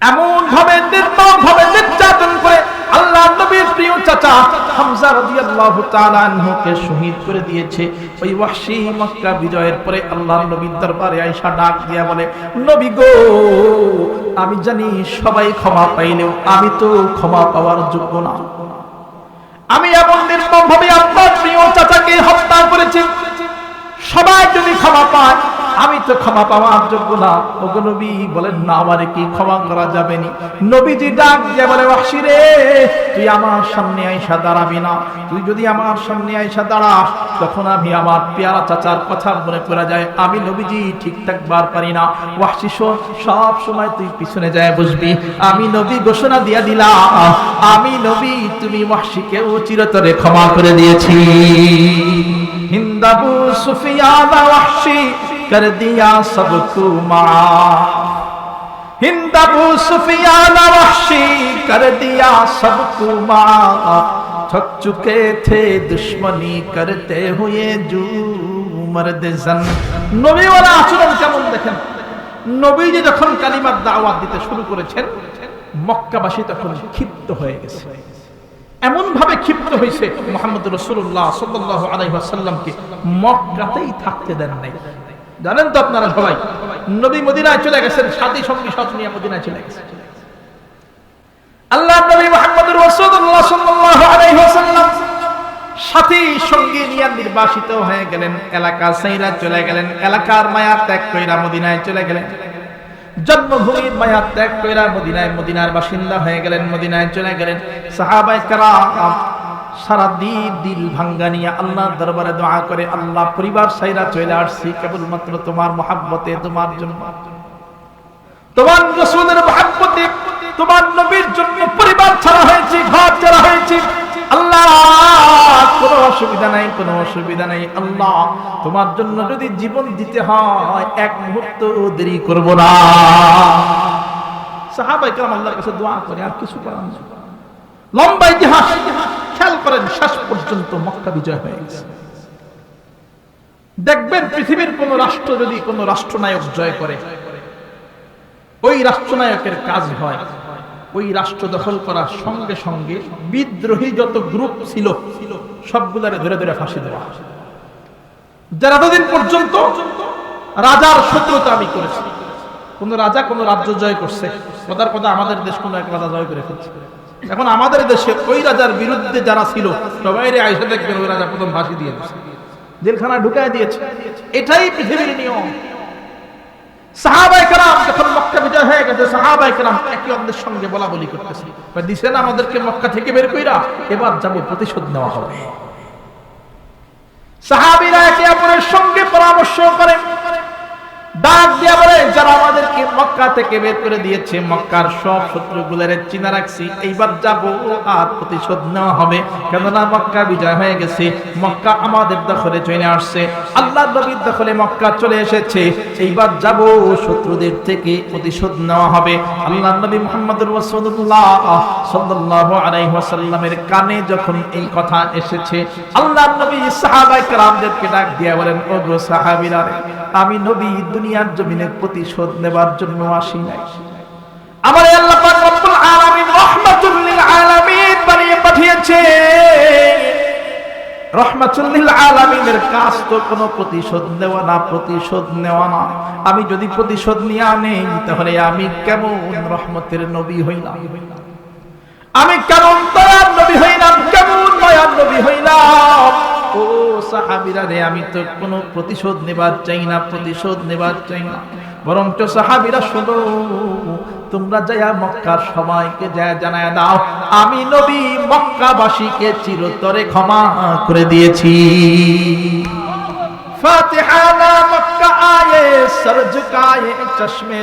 এমন ভাবে নির্মম ভাবে নির্যাতন করে আল্লাহ নবীর প্রিয় চাচা হামজা রাদিয়াল্লাহু তাআলা আনহুকে শহীদ করে দিয়েছে। ওই মক্কা বিজয়ের পরে আল্লাহর নবীর দরবারে আয়েশা ডাক দিয়া বলে, নবী গো, আমি জানি সবাই ক্ষমা পাইলেও আমি তো ক্ষমা পাওয়ার যোগ্য না। আমি এমন নির্মম ভাবে আপনার প্রিয় চাচাকে হত্যা করেছি। সবাই যদি ক্ষমা পায় আমি তো ক্ষমা পাওয়ার যোগ্য না। ওগো নবী বলেন, না, আমারে কি ক্ষমা করা যাবে নি? নবীজি ডাক দিয়ে বলে রে, তুই আমার সামনে আইসা দাঁড়াবি না। তুই যদি আমার সামনে আইসা দাঁড়াস, তখন আমি আমার পেয়ারা চাচার কথা মনে পড়ে যায়। আমি নবীজি ঠিকঠাক বার পারি না। ওয়াসি সব সময় তুই পিছনে যায় বসবি। আমি নবী ঘোষণা দিয়া দিলাম, আমি নবী, তুমি ওয়াসিকে চিরতরে ক্ষমা করে দিয়েছি। হিন্দাবু সুফিয়ানা کر দিয়া সব کو ماں ہند ابو سفیان وحشی کر دیا سب کو ماں تھک چکے تھے دشمنی کرتے নবী ওরা আচরণ কেমন দেখেন নবী যে যখন কালিমার দাওয়াত দিতে শুরু করেছেন মক্কাবাসী তখন ক্ষিপ্ত হয়ে গেছে। এমন ভাবে ক্ষিপ্ত হয়েছে মোহাম্মদ রসুল্লাহ সাল্লাহ আলাইসাল্লামকে মক্কাতেই থাকতে দেন নাই। জানেন তো আপনারা সবাই, নবী মদিনায় চলে গেছেন, সাথী, সঙ্গী সব নিয়ে মদিনায় চলে গেছেন আল্লাহ নবী মোহাম্মদ ওয়াসাল্লাম সাথী, সঙ্গী নিয়ে নির্বাসিত হয়ে গেলেন, এলাকা চলে গেলেন, এলাকার মায়া ত্যাগ কইরা মদিনায় চলে গেলেন। জন্মভূমির মায়া ত্যাগ কইরা মদিনায়, মদিনার বাসিন্দা হয়ে গেলেন, মদিনায় চলে গেলেন। সারা দিন দিল ভাঙ্গা নিয়ে আল্লাহর দরবারে দোয়া করে, আল্লাহ পরিবার সাইরা চলে আসছি, কেবলমাত্র তোমার মহাব্বতে, তোমার জন্য। তোমার রসুলের মহাব্বতে, তোমার নবীর জন্য পরিবার ছাড়া হয়েছে, ঘর ছাড়া হয়েছে। আল্লাহ, কোনো অসুবিধা নাই, কোনো অসুবিধা নাই। আল্লাহ, তোমার জন্য যদি জীবন দিতে হয়, এক মুহূর্ত দেরি করব না। সাহাবাই কেরাম আল্লাহর কাছে দোয়া করে, আর কিছু করার লম্বা ইতিহাস। খেয়াল করেন, শেষ পর্যন্ত মক্কা বিজয় হয়ে গেছে। দেখবেন পৃথিবীর কোন রাষ্ট্র যদি কোন রাষ্ট্রনায়ক জয় করে, ওই রাষ্ট্রনায়কের কাজ হয়, ওই রাষ্ট্র দখল করার সঙ্গে সঙ্গে বিদ্রোহী যত গ্রুপ ছিল, সবগুলারে ধরে ধরে ফাঁসি দেওয়া যারা এতদিন পর্যন্ত রাজার শত্রুতা আমি করেছি। কোন রাজা কোন রাজ্য জয় করছে, কথার কথা আমাদের দেশ কোন এক রাজা জয় করে ফেলছে। এখন আমাদের দেশে ওই রাজার বিরুদ্ধে যারা ছিল, সবাই আইসা দেখবেন ওই রাজা প্রথম ফাঁসি দিয়ে দিয়েছে জেলখানা ঢুকায় দিয়েছে। এটাই পৃথিবীর নিয়ম। মক্কা আমাদেরকে থেকে বের কইরা এবার প্রতিশোধ নেওয়া হবে। সাহাবিরা পরামর্শ করে ডাক দিয়া বলে, যারা আমাদেরকে মক্কা থেকে বের করে দিয়েছে, মক্কার সব শত্রুগুলারে চিনা রাখছি। এইবার যাব আর প্রতিশোধ নেওয়া হবে। কেননা মক্কা বিজয় হয়ে গেছে। মক্কা আমাদের দখলে চলে আসছে। আল্লাহ নবীর দখলে মক্কা চলে এসেছে। এইবার যাব শত্রুদের থেকে প্রতিশোধ নেওয়া হবে। আল্লাহ নবী মুহাম্মদুর রাসূলুল্লাহ সাল্লাল্লাহু আলাইহি ওয়াসাল্লামের কানে যখন এই কথা এসেছে, আল্লাহ নবী সাহাবায়ে কেরামদেরকে ডাক দিয়া বলেন, ওগো সাহাবীরা আমি নবী দুনিয়ার জমিনে প্রতিশোধ নেবার জন্য আসি নাই। আমার আল্লাহ পাক রব্বুল আলামিন লিল আলামিন বানিয়ে পাঠিয়েছে। আলামিনের কাজ তো কোনো প্রতিশোধ নেওয়া না, প্রতিশোধ নেওয়া না। আমি যদি প্রতিশোধ নিয়ে আনি, তাহলে আমি কেমন রহমতের নবী হইলাম? আমি কেমন দয়ার নবী হইলাম, কেমন দয়ার নবী হইলাম? সাহাবিরা আমি তো কোনো প্রতিশোধ নেবার চাই না, প্রতিশোধ নেবার চাই না। সাহাবিরা শোনো, তোমরা যায়া মক্কার সবাইকে জানায় দাও, আমি নবী মক্কাবাসীকে চিরতরে ক্ষমা করে দিয়েছি। ফাতিহানা মক্কা আয়ে, সরজ কায়ে চশমে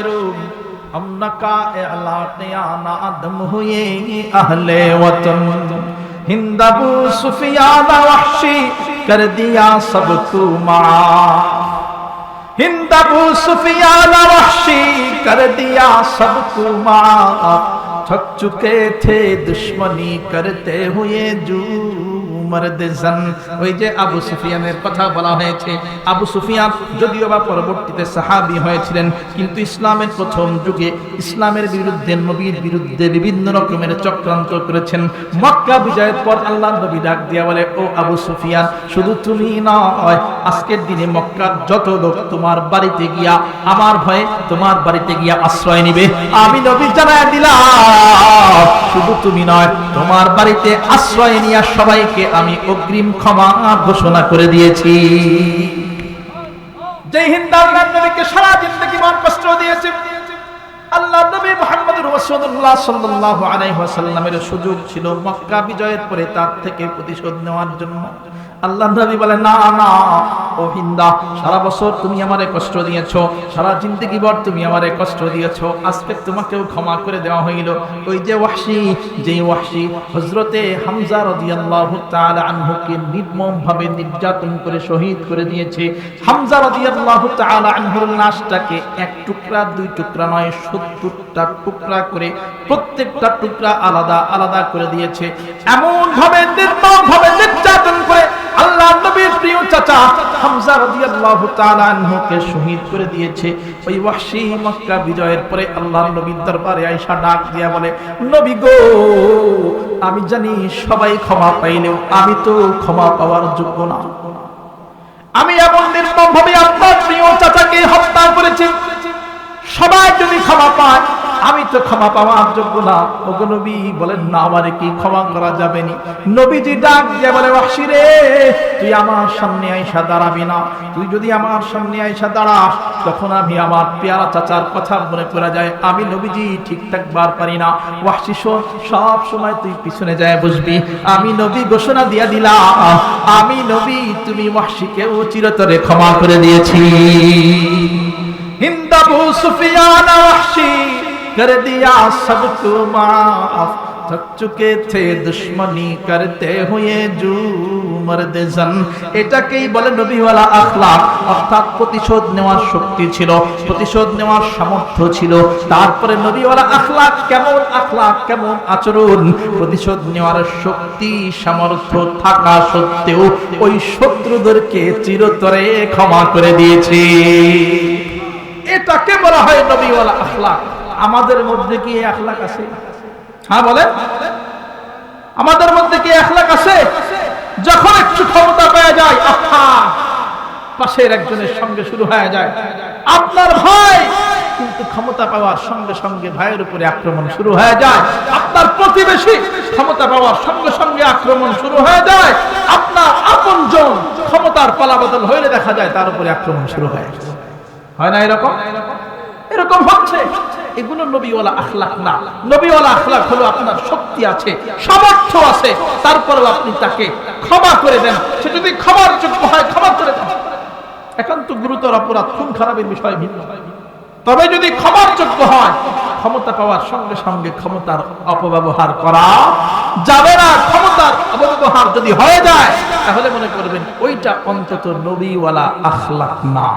کر دیا سب کو ماں ہند ابو سفیان وحشی کر دیا سب کو ماں تھک چکے تھے دشمنی کرتے ہوئے جو কিন্তু ইসলামের প্রথম যুগে ইসলামের বিরুদ্ধে, নবীর বিরুদ্ধে বিভিন্ন রকমের চক্রান্ত করেছেন। মক্কা বিজয়ের পর আল্লাহ নবী ডাক দিয়া বলে, ও আবু সুফিয়ান, শুধু তুমি নয়, আজকের দিনে মক্কার যত লোক তোমার বাড়িতে গিয়া, আমার ভয়ে তোমার বাড়িতে গিয়া আশ্রয় নিবে। আমি নবী জানায় দিলাম। তুমি নয়, তোমার বাড়িতে আশ্রয় নিয়ে সবাইকে আমি অগ্রিম ক্ষমা ঘোষণা করে দিয়েছি। যে সারা জিন্দগি মন কষ্ট দিয়েছে। আল্লাহ নবী মোহাম্মদ রসুল্লাহ সুযোগ ছিল মক্কা বিজয়ের পরে তার থেকে প্রতিশোধ নেওয়ার জন্য। আল্লাহ নবী বলে, না না, ও হিন্দা, সারা বছর তুমি আমারে কষ্ট দিয়েছ, সারা জিন্দগি ভর তুমি আমারে কষ্ট দিয়েছ, আজকে তোমাকেও ক্ষমা করে দেওয়া হইল। ওই যে ওয়াহশি যে ওয়াহশি, হযরতে হামজা রাদিয়াল্লাহু তাআলা আনহুকে নির্মম ভাবে নির্যাতন করে শহীদ করে দিয়েছে। হামজা রাদিয়াল্লাহু তাআলা আনহুর লাশটাকে এক টুকরা, দুই টুকরা নয়, সত্তরটা টুকরা করে, প্রত্যেকটা টুকরা আলাদা আলাদা করে দিয়েছে। এমন ভাবে নির্মম ভাবে নির্যাতন করে আল্লাহ নবীর প্রিয় চাচা হামজা রাদিয়াল্লাহু তাআলা আনহুকে শহীদ করে দিয়েছে। ওই ওয়াহশি মক্কা বিজয়ের পরে আল্লাহর নবীর দরবারে আয়েশা ডাক দিয়া বলে, নবী গো, আমি জানি সবাই ক্ষমা পাইলেও আমি তো ক্ষমা পাওয়ার যোগ্য না। আমি এমন নির্মম ভাবে আপনার প্রিয় চাচাকে হত্যা করেছি। সবাই যদি ক্ষমা পায় আমি তো ক্ষমা পাওয়ার যোগ্য না। ওগো নবী বলেন, না, আমারে কি ক্ষমা করা যাবে নি? নবীজি ডাক দিয়ে বলে, ওয়াসি রে, তুই আমার সামনে আইসা দাঁড়াবি না। তুই যদি আমার সামনে আইসা দাঁড়াস, তখন আমি আমার পেয়ারা চাচার কথা মনে পড়ে যায়। আমি নবীজি ঠিকঠাক বার পারি না। ওয়াসি সব সময় তুই পিছনে যায় বসবি আমি নবী ঘোষণা দিয়া দিলা আমি নবী, তুমি ওয়াসিকেও চিরতরে ক্ষমা করে দিয়েছি। হিন্দাবু সুফিয়ানা, ওয়াসি। कर दिया सबको माफ थक चुके थे दुश्मनी करते हुए जू মর্দ জান এটাকেই বলে নবীওয়ালা আখলাক অর্থাৎ প্রতিশোধ নেওয়ার শক্তি ছিল প্রতিশোধ নেওয়ার সামর্থ্য ছিল তারপরে নবীওয়ালা আখলাক কেমন আখলাক কেমন আচরণ প্রতিশোধ নেওয়ার শক্তি সামর্থ্য থাকা সত্ত্বেও ওই শত্রুদেরকে চিরতরে ক্ষমা করে দিয়েছে এটাকে বলা হয় নবীওয়ালা আখলাক আমাদের মধ্যে কি আখলাক আছে? হ্যাঁ বলে আমাদের মধ্যে কি আখলাক আছে? যখন একটু ক্ষমতা পেয়ে যায়, আহা, পাশের একজনের সঙ্গে শুরু হয়ে যায়। আপনার ভাই কিন্তু ক্ষমতা পাওয়ার সঙ্গে সঙ্গে ভাইয়ের উপরে আক্রমণ শুরু হয়ে যায়। আপনার প্রতিবেশী ক্ষমতা পাওয়ার সঙ্গে সঙ্গে আক্রমণ শুরু হয়ে যায়। আপনার আপনজন ক্ষমতার পালাবদল হইলে দেখা যায় তার উপরে আক্রমণ শুরু হয়ে হয় না এরকম? এরকম হচ্ছে। এগুলো নবীওয়ালা আখলাক না। নবীওয়ালা আখলাক হলো আপনার শক্তি আছে, সামর্থ্য আছে। তারপরেও আপনি তাকে ক্ষমা করে দেন। সে যদি ক্ষমার যোগ্য হয়, ক্ষমা করে দেন। একান্ত গুরুতর অপরাধ, খুন খারাপের বিষয় ভিন্ন। তবে যদি ক্ষমার যোগ্য হয়, ক্ষমতা পাওয়ার সঙ্গে সঙ্গে ক্ষমতার অপব্যবহার করা যাবে না। ক্ষমতার অপব্যবহার যদি হয়ে যায়, তাহলে মনে করবেন ওইটা অন্তত নবীওয়ালা আখলাক না।